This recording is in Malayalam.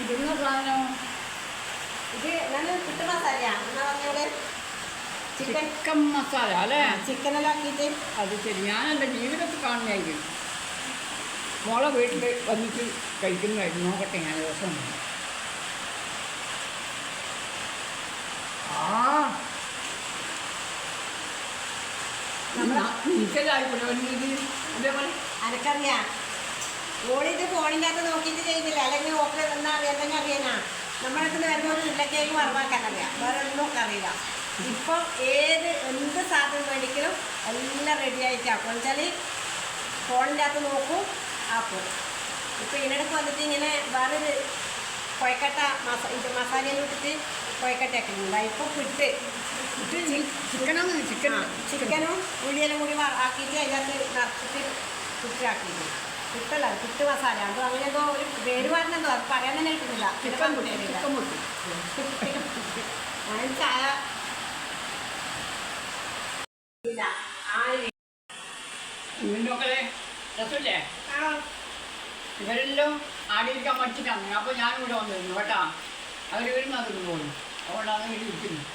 ഇടുന്ന സാധനം? ഇത് ഞാൻ കിട്ടുന്ന എന്നാ ചിക്കൻ മസാല അല്ലേ? ചിക്കനെല്ലാം ആക്കിയിട്ട്. അത് ശരി. ഞാൻ എന്റെ ജീവിതത്തിൽ കാണുന്നതായിരിക്കും. മോളെ വീട്ടിൽ വന്നിട്ട് കഴിക്കുന്നതായിരുന്നു നോക്കട്ടെ ഞാൻ ദിവസം ആ. എനിക്കല്ലായിക്കൂടെ ഇത് ഇതേപോലെ അനക്കറിയാം ഓളിത് ഫോണിന്റെ അകത്ത് നോക്കിയിട്ട് ചെയ്യുന്നില്ല അല്ലെങ്കിൽ ഓക്കെ നിന്നാ എന്തെങ്കിലും അറിയാനാ. നമ്മുടെ അടുത്ത് വരുമ്പോൾ ഒരു ഉരുളക്കേക്ക് വറവാക്കാൻ അറിയാം. വേറെ ഒന്നും ഒക്കെ അറിയില്ല. ഇപ്പം ഏത് എന്ത് സാധനം മേടിക്കലും എല്ലാം റെഡി ആയിട്ടാക്കും വെച്ചാൽ ഫോണിന്റെ അകത്ത് നോക്കും ആക്കും ഇപ്പം ഇതിനിടയ്ക്ക് വന്നിട്ട് ഇങ്ങനെ വേറൊരു കുഴക്കട്ട മസ ഇത് മസാലയിൽ ഇട്ടിട്ട് കുഴക്കട്ട ആക്കുന്നുണ്ട് ഇപ്പം പുട്ട്. ചിക്കനും ചിക്കൻ ആ, ചിക്കനും ഉള്ളിയെല്ലാം കൂടി ആക്കിയിട്ട് അതിനകത്ത് നിറച്ചിട്ട് പുട്ടാക്കിയിട്ട് പുട്ടല്ല പുട്ട് മസാല അത് അങ്ങനെ എന്തോ ഒരു പേര് പറഞ്ഞെന്തോ അത് പറയാൻ തന്നെ കിട്ടുന്നില്ല ചിക്കൻ ഞാൻ ചായ. ഇവരെല്ലാം ആടിയിരിക്കാൻ പഠിച്ചിട്ടാണ്. അപ്പോൾ ഞാനിവിടെ വന്നിരുന്നു കേട്ടാ? അവർ വരുമ്പോൾ അതിന് പോകുന്നു അതുകൊണ്ടാണ് ഇരിക്കുന്നത്.